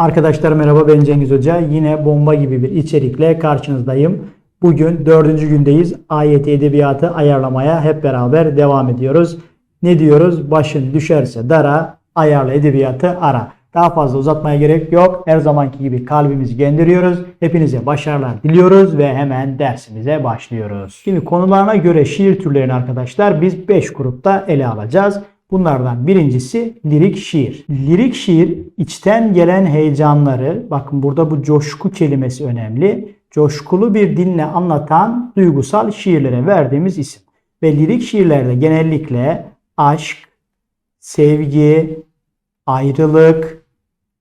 Arkadaşlar merhaba ben Cengiz Hoca. Yine bomba gibi bir içerikle karşınızdayım. Bugün dördüncü gündeyiz. Ayet edebiyatı ayarlamaya hep beraber devam ediyoruz. Ne diyoruz? Başın düşerse dara, ayarla edebiyatı ara. Daha fazla uzatmaya gerek yok. Her zamanki gibi kalbimizi gendiriyoruz. Hepinize başarılar diliyoruz ve hemen dersimize başlıyoruz. Şimdi konularına göre şiir türlerini arkadaşlar biz 5 grupta ele alacağız. Bunlardan birincisi lirik şiir. Lirik şiir içten gelen heyecanları, bakın burada bu coşku kelimesi önemli. Coşkulu bir dinle anlatan duygusal şiirlere verdiğimiz isim. Ve lirik şiirlerde genellikle aşk, sevgi, ayrılık,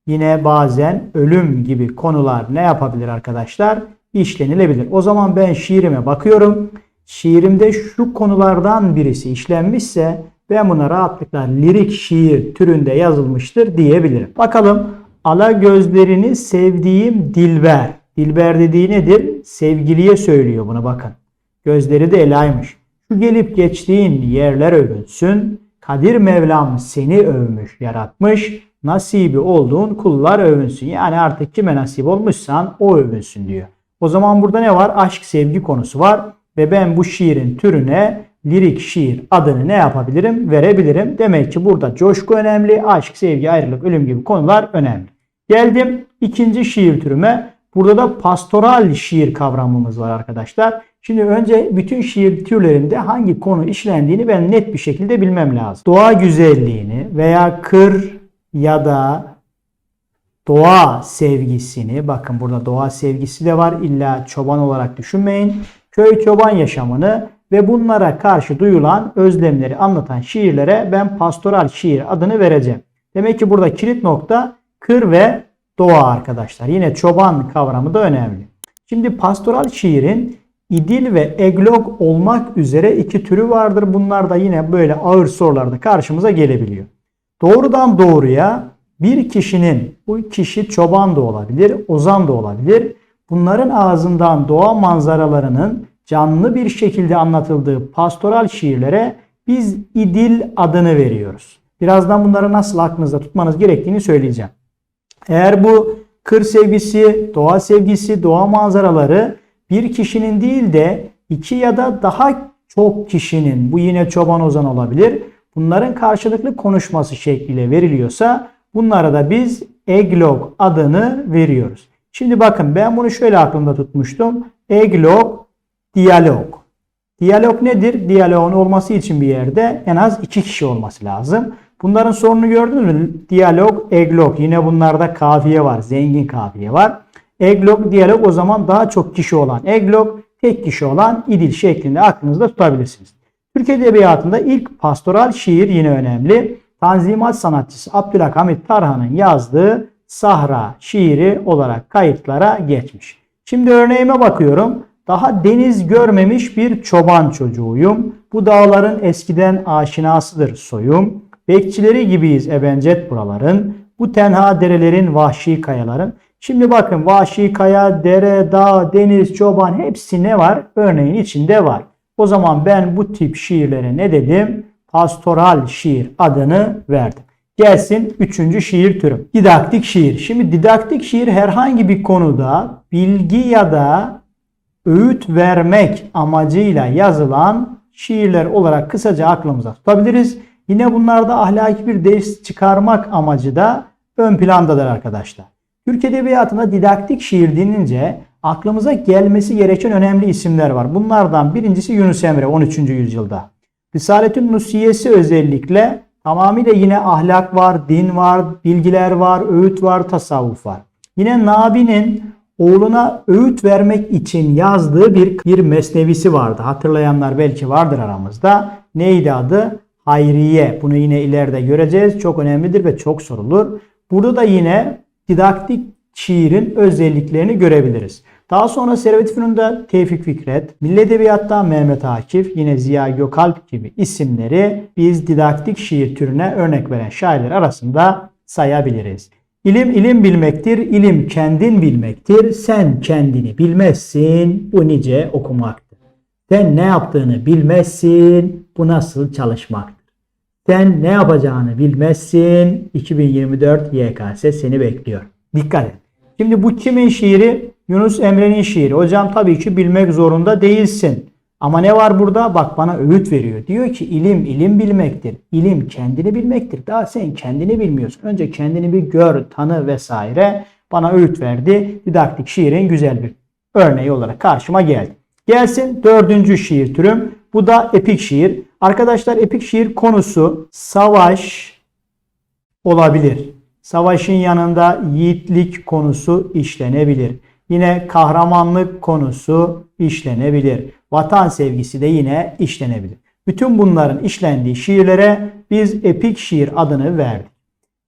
yine bazen ölüm gibi konular ne yapabilir arkadaşlar? İşlenilebilir. O zaman ben şiirime bakıyorum. Şiirimde şu konulardan birisi işlenmişse ben buna rahatlıkla lirik şiir türünde yazılmıştır diyebilirim. Bakalım ala gözlerini sevdiğim Dilber. Dilber dediği nedir? Sevgiliye söylüyor bunu bakın. Gözleri de elaymış. Şu gelip geçtiğin yerler övünsün. Kadir Mevlam seni övmüş, yaratmış. Nasibi olduğun kullar övünsün. Yani artık kime nasip olmuşsan o övünsün diyor. O zaman burada ne var? Aşk sevgi konusu var. Ve ben bu şiirin türüne lirik şiir adını ne yapabilirim? Verebilirim. Demek ki burada coşku önemli, aşk, sevgi, ayrılık, ölüm gibi konular önemli. Geldim ikinci şiir türüme. Burada da pastoral şiir kavramımız var arkadaşlar. Şimdi önce bütün şiir türlerinde hangi konu işlendiğini ben net bir şekilde bilmem lazım. Doğa güzelliğini veya kır ya da doğa sevgisini, bakın burada doğa sevgisi de var. İlla çoban olarak düşünmeyin. Köy çoban yaşamını ve bunlara karşı duyulan özlemleri anlatan şiirlere ben pastoral şiir adını vereceğim. Demek ki burada kilit nokta kır ve doğa arkadaşlar. Yine çoban kavramı da önemli. Şimdi pastoral şiirin idil ve eglog olmak üzere iki türü vardır. Bunlar da yine böyle ağır sorularda karşımıza gelebiliyor. Doğrudan doğruya bir kişinin, bu kişi çoban da olabilir, ozan da olabilir. Bunların ağzından doğa manzaralarının canlı bir şekilde anlatıldığı pastoral şiirlere biz idil adını veriyoruz. Birazdan bunları nasıl aklınızda tutmanız gerektiğini söyleyeceğim. Eğer bu kır sevgisi, doğa sevgisi, doğa manzaraları bir kişinin değil de iki ya da daha çok kişinin, bu yine çoban ozan olabilir, bunların karşılıklı konuşması şekliyle veriliyorsa bunlara da biz eglog adını veriyoruz. Şimdi bakın ben bunu şöyle aklımda tutmuştum. Eglog, diyalog. Diyalog nedir? Diyaloğun olması için bir yerde en az iki kişi olması lazım. Bunların sorunu gördünüz mü? Diyalog, eglog. Yine bunlarda kafiye var. Zengin kafiye var. Eglog, diyalog o zaman daha çok kişi olan eglog, tek kişi olan idil şeklinde aklınızda tutabilirsiniz. Türk Edebiyatı'nda ilk pastoral şiir yine önemli. Tanzimat sanatçısı Abdülhamit Tarhan'ın yazdığı Sahra şiiri olarak kayıtlara geçmiş. Şimdi örneğime bakıyorum. Daha deniz görmemiş bir çoban çocuğuyum. Bu dağların eskiden aşinasıdır soyum. Bekçileri gibiyiz ebencet buraların. Bu tenha derelerin vahşi kayaların. Şimdi bakın vahşi kaya, dere, dağ, deniz, çoban hepsi ne var? Örneğin içinde var. O zaman ben bu tip şiirlere ne dedim? Pastoral şiir adını verdim. Gelsin üçüncü şiir türü. Didaktik şiir. Şimdi didaktik şiir herhangi bir konuda bilgi ya da öğüt vermek amacıyla yazılan şiirler olarak kısaca aklımıza tutabiliriz. Yine bunlarda ahlaki bir ders çıkarmak amacı da ön plandadır arkadaşlar. Türk Edebiyatı'nda didaktik şiir denince aklımıza gelmesi gereken önemli isimler var. Bunlardan birincisi Yunus Emre 13. yüzyılda. Risaletün Nusiyesi özellikle tamamıyla yine ahlak var, din var, bilgiler var, öğüt var, tasavvuf var. Yine Nabi'nin oğluna öğüt vermek için yazdığı bir, bir mesnevisi vardı. Hatırlayanlar belki vardır aramızda. Neydi adı? Hayriye. Bunu yine ileride göreceğiz. Çok önemlidir ve çok sorulur. Burada da yine didaktik şiirin özelliklerini görebiliriz. Daha sonra Servet Fünun'da Tevfik Fikret, Milli Edebiyat'ta Mehmet Akif, yine Ziya Gökalp gibi isimleri biz didaktik şiir türüne örnek veren şairler arasında sayabiliriz. İlim ilim bilmektir, ilim kendin bilmektir. Sen kendini bilmezsin, bu nice okumaktır. Sen ne yaptığını bilmezsin, bu nasıl çalışmaktır. Sen ne yapacağını bilmezsin, 2024 YKS seni bekliyor. Dikkat et. Şimdi bu kimin şiiri? Yunus Emre'nin şiiri. Hocam tabii ki bilmek zorunda değilsin. Ama ne var burada? Bak bana öğüt veriyor. Diyor ki ilim ilim bilmektir. İlim kendini bilmektir. Daha sen kendini bilmiyorsun. Önce kendini bir gör, tanı vesaire. Bana öğüt verdi. Didaktik şiirin güzel bir örneği olarak karşıma geldi. Gelsin dördüncü şiir türüm. Bu da epik şiir. Arkadaşlar epik şiir konusu savaş olabilir. Savaşın yanında yiğitlik konusu işlenebilir. Yine kahramanlık konusu işlenebilir. Vatan sevgisi de yine işlenebilir. Bütün bunların işlendiği şiirlere biz epik şiir adını verdik.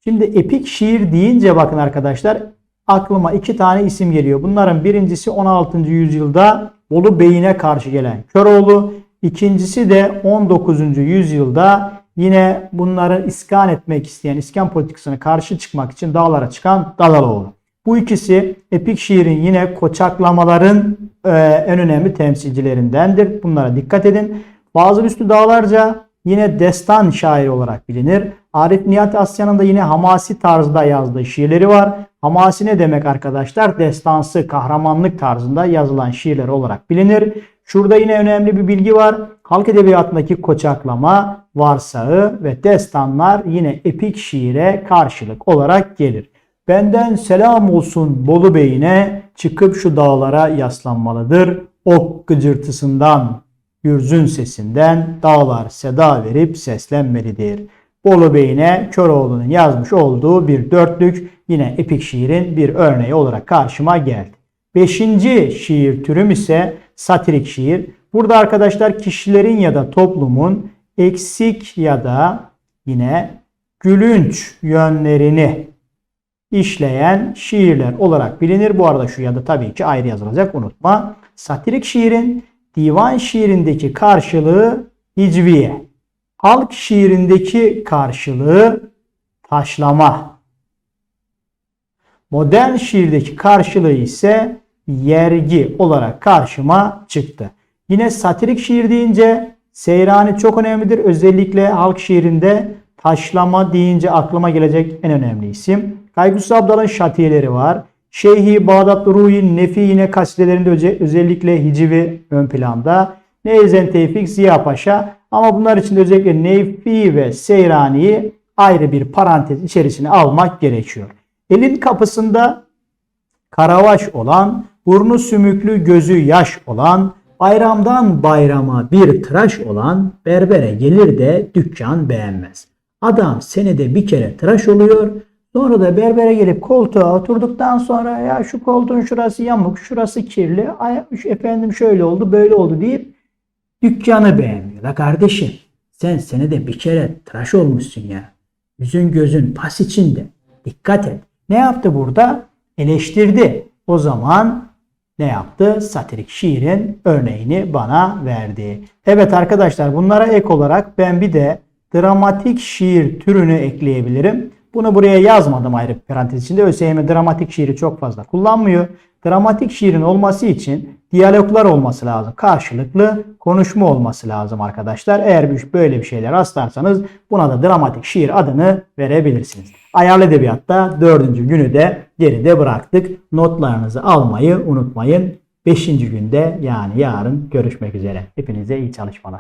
Şimdi epik şiir deyince bakın arkadaşlar aklıma iki tane isim geliyor. Bunların birincisi 16. yüzyılda Bolu Bey'ine karşı gelen Köroğlu. İkincisi de 19. yüzyılda yine bunları iskan etmek isteyen, iskan politikasına karşı çıkmak için dağlara çıkan Dalaloğlu. Bu ikisi epik şiirin yine koçaklamaların e, en önemli temsilcilerindendir. Bunlara dikkat edin. Bazı Üstü Dağlarca yine destan şairi olarak bilinir. Arif Nihat Asya'nın da yine hamasi tarzda yazdığı şiirleri var. Hamasi ne demek arkadaşlar? Destansı, kahramanlık tarzında yazılan şiirler olarak bilinir. Şurada yine önemli bir bilgi var. Halk edebiyatındaki koçaklama, varsağı ve destanlar yine epik şiire karşılık olarak gelir. Benden selam olsun Bolu Bey'ine çıkıp şu dağlara yaslanmalıdır. Ok gıcırtısından, gürzün sesinden dağlar seda verip seslenmelidir. Bolu Bey'ine Köroğlu'nun yazmış olduğu bir dörtlük yine epik şiirin bir örneği olarak karşıma geldi. Beşinci şiir türüm ise satirik şiir. Burada arkadaşlar kişilerin ya da toplumun eksik ya da yine gülünç yönlerini işleyen şiirler olarak bilinir. Bu arada şu ya da tabii ki ayrı yazılacak unutma. Satirik şiirin divan şiirindeki karşılığı hicviye. Halk şiirindeki karşılığı taşlama. Modern şiirdeki karşılığı ise yergi olarak karşıma çıktı. Yine satirik şiir deyince Seyrani çok önemlidir. Özellikle halk şiirinde taşlama deyince aklıma gelecek en önemli isim. Kaygısı Abdal'ın şatiyeleri var. Şeyhi Bağdatlı Ruhi Nefi yine kasidelerinde öze- özellikle hicivi ön planda. Neyzen Tevfik Ziya Paşa ama bunlar için de özellikle Nefi ve Seyrani'yi ayrı bir parantez içerisine almak gerekiyor. Elin kapısında karavaş olan, burnu sümüklü gözü yaş olan, bayramdan bayrama bir tıraş olan berbere gelir de dükkan beğenmez. Adam senede bir kere tıraş oluyor, sonra da berbere gelip koltuğa oturduktan sonra ya şu koltuğun şurası yamuk, şurası kirli, ay, efendim şöyle oldu, böyle oldu deyip dükkanı beğenmiyor. La kardeşim sen senede bir kere tıraş olmuşsun ya. Yüzün gözün pas içinde. Dikkat et. Ne yaptı burada? Eleştirdi. O zaman ne yaptı? Satirik şiirin örneğini bana verdi. Evet arkadaşlar bunlara ek olarak ben bir de dramatik şiir türünü ekleyebilirim. Bunu buraya yazmadım ayrı bir parantez içinde. ÖSYM dramatik şiiri çok fazla kullanmıyor. Dramatik şiirin olması için diyaloglar olması lazım. Karşılıklı konuşma olması lazım arkadaşlar. Eğer böyle bir şeyler rastlarsanız buna da dramatik şiir adını verebilirsiniz. Ayarlı edebiyatta dördüncü günü de geride bıraktık. Notlarınızı almayı unutmayın. Beşinci günde yani yarın görüşmek üzere. Hepinize iyi çalışmalar.